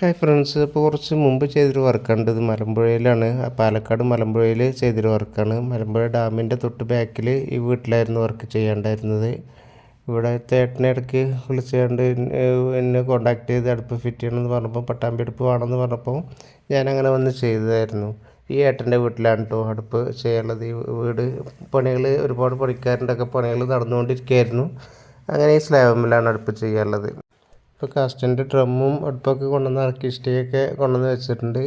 Hi friends ഇപ്പോൾ കുറച്ച് മുമ്പ് ചെയ്തൊരു വർക്കാണ് ഇത് മലമ്പുഴയിലാണ്. പാലക്കാട് മലമ്പുഴയിൽ ചെയ്തൊരു വർക്കാണ് മലമ്പുഴ ഡാമിന്റെ തൊട്ട് ബാക്കിൽ ഈ വീട്ടിലായിരുന്നു വർക്ക് ചെയ്യേണ്ടായിരുന്നത്. ഇവിടെ ചേട്ടനെ ഇടയ്ക്ക് വിളിച്ചുകൊണ്ട് എന്നെ കോണ്ടാക്ട് ചെയ്ത് അടുപ്പ് ഫിറ്റ് ചെയ്യണമെന്ന് പറഞ്ഞപ്പോൾ പട്ടാമ്പി അടുപ്പ് വേണമെന്ന് പറഞ്ഞപ്പോൾ ഞാനങ്ങനെ വന്ന് ചെയ്തതായിരുന്നു. ഈ ഏട്ടന്റെ വീട്ടിലാണ് കേട്ടോ അടുപ്പ് ചെയ്യാനുള്ളത്. ഈ വീട് പണികൾ ഒരുപാട് പണിക്കാരുടെ ഒക്കെ പണികൾ നടന്നുകൊണ്ടിരിക്കുകയായിരുന്നു അങ്ങനെ ഈ സ്ലാബിലാണ് അടുപ്പ് ചെയ്യാനുള്ളത്. ഇപ്പോൾ കാസ്റ്റിന്റെ ഡ്രമ്മും അടുപ്പൊക്കെ കൊണ്ടുവന്ന് ഇറക്കി സ്റ്റേയൊക്കെ കൊണ്ടുവന്ന് വെച്ചിട്ടുണ്ട്.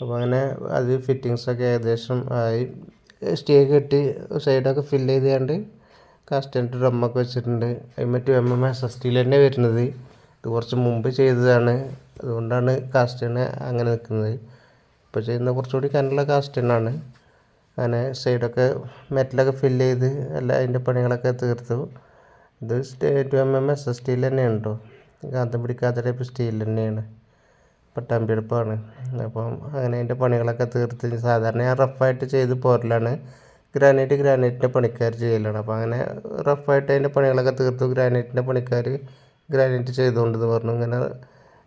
അപ്പോൾ അങ്ങനെ അത് ഫിറ്റിങ്സൊക്കെ ഏകദേശം ആയി. ഇഷ്ടിയൊക്കെ ഇട്ട് സൈഡൊക്കെ ഫില്ല് ചെയ്തുകൊണ്ട് കാസ്റ്റിന്റെ ഡ്രമ്മൊക്കെ വെച്ചിട്ടുണ്ട്. അതിന് മറ്റു എം എം എസ് എസ് ടിയിൽ തന്നെ വരുന്നത്. ഇത് കുറച്ച് മുമ്പ് ചെയ്തതാണ്. അതുകൊണ്ടാണ് കാസ്റ്റിനെ അങ്ങനെ നിൽക്കുന്നത്. ഇപ്പോൾ ചെയ്യുന്ന കുറച്ചുകൂടി കനുള്ള കാസ്റ്റിനാണ്. അങ്ങനെ സൈഡൊക്കെ മെറ്റലൊക്കെ ഫില്ല് ചെയ്ത് എല്ലാ അതിന്റെ പണികളൊക്കെ തീർത്തു. ഇത് stay to M M S S ടിയിൽ തന്നെ കേട്ടോ കാന്തം പിടിക്കാത്ത ടൈപ്പ് സ്റ്റീൽ തന്നെയാണ്. പട്ടാമ്പി അടുപ്പാണ് അപ്പം അങ്ങനെ അതിന്റെ പണികളൊക്കെ തീർത്ത് സാധാരണ ഞാൻ റഫായിട്ട് ചെയ്ത് പോരലാണ്. ഗ്രാനൈറ്റ് ഗ്രാനൈറ്റിന്റെ പണിക്കാർ ചെയ്യലാണ്. അപ്പോൾ അങ്ങനെ റഫായിട്ട് അതിന്റെ പണികളൊക്കെ തീർത്തു ഗ്രാനൈറ്റിന്റെ പണിക്കാർ ഗ്രാനൈറ്റ് ചെയ്തുകൊണ്ടെന്ന് പറഞ്ഞു. ഇങ്ങനെ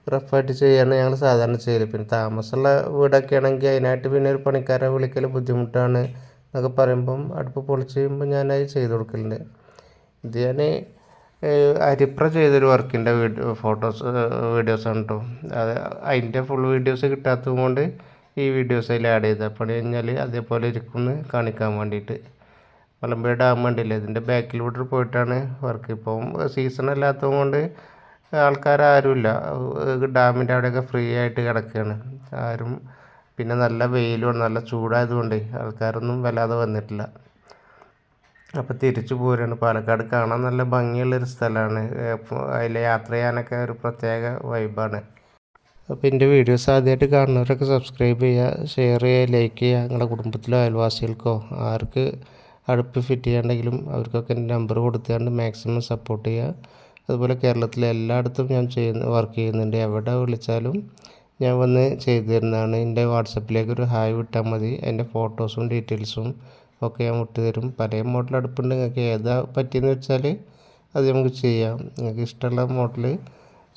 റഫായിട്ട് ചെയ്യാണ് ഞങ്ങൾ സാധാരണ ചെയ്യൽ പിന്നെ താമസമുള്ള വീടൊക്കെ ആണെങ്കിൽ അതിനായിട്ട് പിന്നെ ഒരു പണിക്കാരെ വിളിക്കൽ ബുദ്ധിമുട്ടാണ് എന്നൊക്കെ പറയുമ്പം അടുപ്പ് പൊളിച്ച് കഴിയുമ്പോൾ ഞാനത് ചെയ്ത് കൊടുക്കലുണ്ട്. ഇത് ഞാൻ അരിപ്ര ചെയ്തൊരു വർക്കിന്റെ വീഡിയോ ഫോട്ടോസ് വീഡിയോസാണ് കേട്ടോ അത് അതിന്റെ ഫുൾ വീഡിയോസ് കിട്ടാത്തത് കൊണ്ട് ഈ വീഡിയോസ് അതിൽ ആഡ് ചെയ്തത്. അപ്പോൾ കഴിഞ്ഞാൽ അതേപോലെ ഇരിക്കുമെന്ന് കാണിക്കാൻ വേണ്ടിയിട്ട്. മലമ്പുഴ ഡാം കണ്ടില്ലേ? ഇതിന്റെ ബാക്കിലൂടെ പോയിട്ടാണ് വർക്ക് ഇപ്പം സീസൺ അല്ലാത്തത് കൊണ്ട് ആൾക്കാരാരുമില്ല ഡാമിന്റെ അവിടെയൊക്കെ ഫ്രീ ആയിട്ട് കിടക്കുകയാണ്. ആരും പിന്നെ നല്ല വെയിലും നല്ല ചൂടായതുകൊണ്ട് ആൾക്കാരൊന്നും വല്ലാതെ വന്നിട്ടില്ല. അപ്പോൾ തിരിച്ചു പോരുകയാണ് പാലക്കാട് കാണാൻ നല്ല ഭംഗിയുള്ളൊരു സ്ഥലമാണ് അതിൽ യാത്ര ചെയ്യാനൊക്കെ ഒരു പ്രത്യേക വൈബാണ്. അപ്പോൾ എന്റെ വീഡിയോസ് ആദ്യമായിട്ട് കാണുന്നവരൊക്കെ സബ്സ്ക്രൈബ് ചെയ്യുക ഷെയർ ചെയ്യുക ലൈക്ക് ചെയ്യുക നിങ്ങളുടെ കുടുംബത്തിലോ അയൽവാസികൾക്കോ ആർക്ക് അടുപ്പ് ഫിറ്റ് ചെയ്യാണ്ടെങ്കിലും അവർക്കൊക്കെ എന്റെ നമ്പർ കൊടുത്തുകൊണ്ട് മാക്സിമം സപ്പോർട്ട് ചെയ്യുക അതുപോലെ കേരളത്തിലെ എല്ലായിടത്തും ഞാൻ ചെയ്യുന്ന വർക്ക് ചെയ്യുന്നുണ്ട്. എവിടെ വിളിച്ചാലും ഞാൻ വന്ന് ചെയ്തു തരുന്നതാണ്. എന്റെ വാട്സപ്പിലേക്ക് ഒരു ഹായ് വിട്ടാൽ മതി. അതിന്റെ ഫോട്ടോസും ഡീറ്റെയിൽസും ഒക്കെ ഞാൻ വിട്ട് തരും പല മോഡൽ അടുപ്പുണ്ട്. നിങ്ങൾക്ക് ഏതാ പറ്റിയെന്ന് വെച്ചാൽ അത് നമുക്ക് ചെയ്യാം. നിങ്ങൾക്ക് ഇഷ്ടമുള്ള മോഡൽ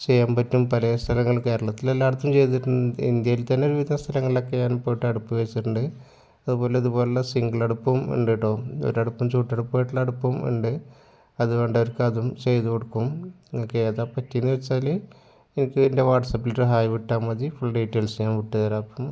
ചെയ്യാൻ പറ്റും. പല സ്ഥലങ്ങൾ കേരളത്തിൽ എല്ലായിടത്തും ചെയ്തിട്ടുണ്ട്. ഇന്ത്യയിൽ തന്നെ ഒരുവിധ സ്ഥലങ്ങളിലൊക്കെ ഞാൻ പോയിട്ട് അടുപ്പ് വെച്ചിട്ടുണ്ട്. അതുപോലെ ഇതുപോലുള്ള സിംഗിൾ അടുപ്പും ഉണ്ട് കേട്ടോ. ഒരടുപ്പും ചൂട്ടടുപ്പായിട്ടുള്ള അടുപ്പും ഉണ്ട്. അത് വേണ്ടവർക്ക് അതും ചെയ്ത് കൊടുക്കും. നിങ്ങൾക്ക് ഏതാ പറ്റിയെന്ന് വെച്ചാൽ എനിക്ക് എന്റെ വാട്സപ്പിൽ ഒരു ഹായ് വിട്ടാൽ മതി. ഫുൾ ഡീറ്റെയിൽസ് ഞാൻ വിട്ടുതരാം അപ്പം.